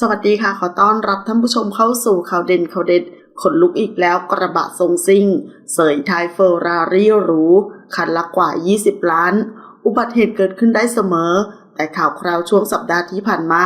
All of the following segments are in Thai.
สวัสดีค่ะ ขอต้อนรับท่านผู้ชมเข้าสู่ข่าวเด่นข่าวเด็ดขนลุกอีกแล้วกระบะทรงซิ่ง เสยท้ายเฟอร์รารี่หรู คันละกว่า 20 ล้าน อุบัติเหตุเกิดขึ้นได้เสมอ แต่ข่าวคราวช่วงสัปดาห์ที่ผ่านมา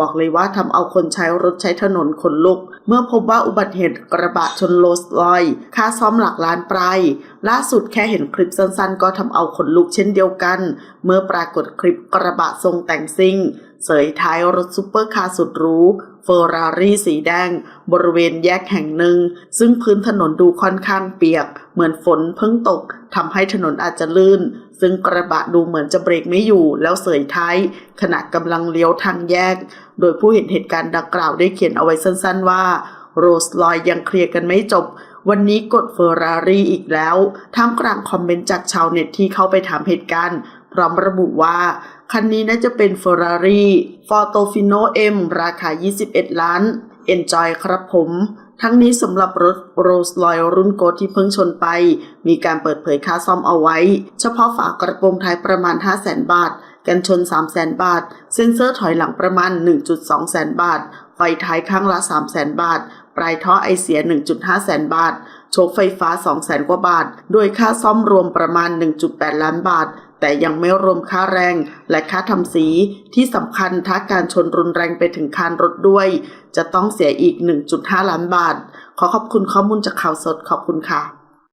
บอกเลยว่าทำเอาคนใช้รถใช้ถนนขนลุก เมื่อพบว่าอุบัติเหตุกระบะชนโลส์รอย ค่าซ่อมหลักล้านปลายล่าสุดแค่เห็นคลิปสั้นๆ ก็ทำเอาขนลุกเช่นเดียวกัน เมื่อปรากฏคลิปกระบะทรงแต่งซิ่ง เสยท้ายรถซุปเปอร์คาร์สุดหรูเฟอร์รารี่สีแดง บริเวณแยกแห่งหนึ่ง ซึ่งพื้นถนนดูค่อนข้างเปียก เหมือนฝนเพิ่งตกทำให้ถนนอาจจะลื่น ซึ่งกระบะดูเหมือนจะเบรกไม่อยู่ แล้วเสยท้าย ขณะกำลังเลี้ยวทางแยก โดยผู้เห็นเหตุการณ์ดังกล่าวได้เขียนเอาไว้สั้นๆว่าโรสลอยยังเคลียร์กันไม่จบวันนี้กดเฟอร์รารี่อีกแล้ว ท่ามกลางคอมเมนต์จากชาวเน็ตที่เข้าไปถามเหตุการณ์ พร้อมระบุว่า คันนี้น่าจะเป็น Ferrari Portofino M ราคา 21 ล้าน Enjoy ครับผมทั้งนี้สำหรับรถ Rolls Royce รุ่นโกที่เพิ่งชนไป มีการเปิดเผยค่าซ่อมเอาไว้ เฉพาะฝากระโปรงท้ายประมาณ 500,000บาท กันชน 300,000บาท เซ็นเซอร์ถอยหลังประมาณ 1.2 แสนบาท ไฟท้ายข้างละ 300,000บาท ปลายท่อไอเสีย 1.5 แสนบาท โชคไฟฟ้า2แสนกว่าบาท โดยค่าซ่อมรวมประมาณ 1.8 ล้านบาท แต่ยังไม่รวมค่าแรงและค่าทำสีที่สำคัญถ้าการชนรุนแรงไปถึงคานรถด้วย จะต้องเสียอีก 1.5 ล้านบาท ขอขอบคุณข้อมูลจากข่าวสดขอบคุณค่ะ